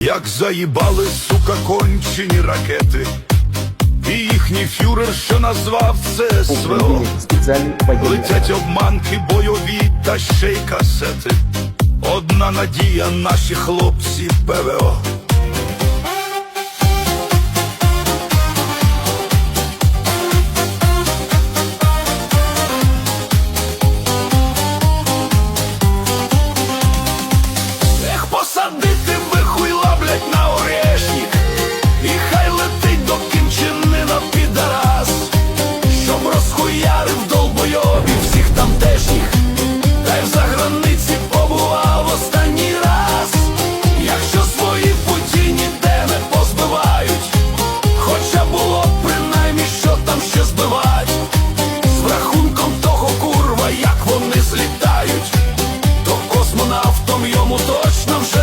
Як заїбали, сука, кончені ракети, і їхній фюрер, що назвав це СВО Летять обманки, бойові та ще й касети. Одна надія, наші хлопці ПВО. Ех, посадити. цьому точно вже.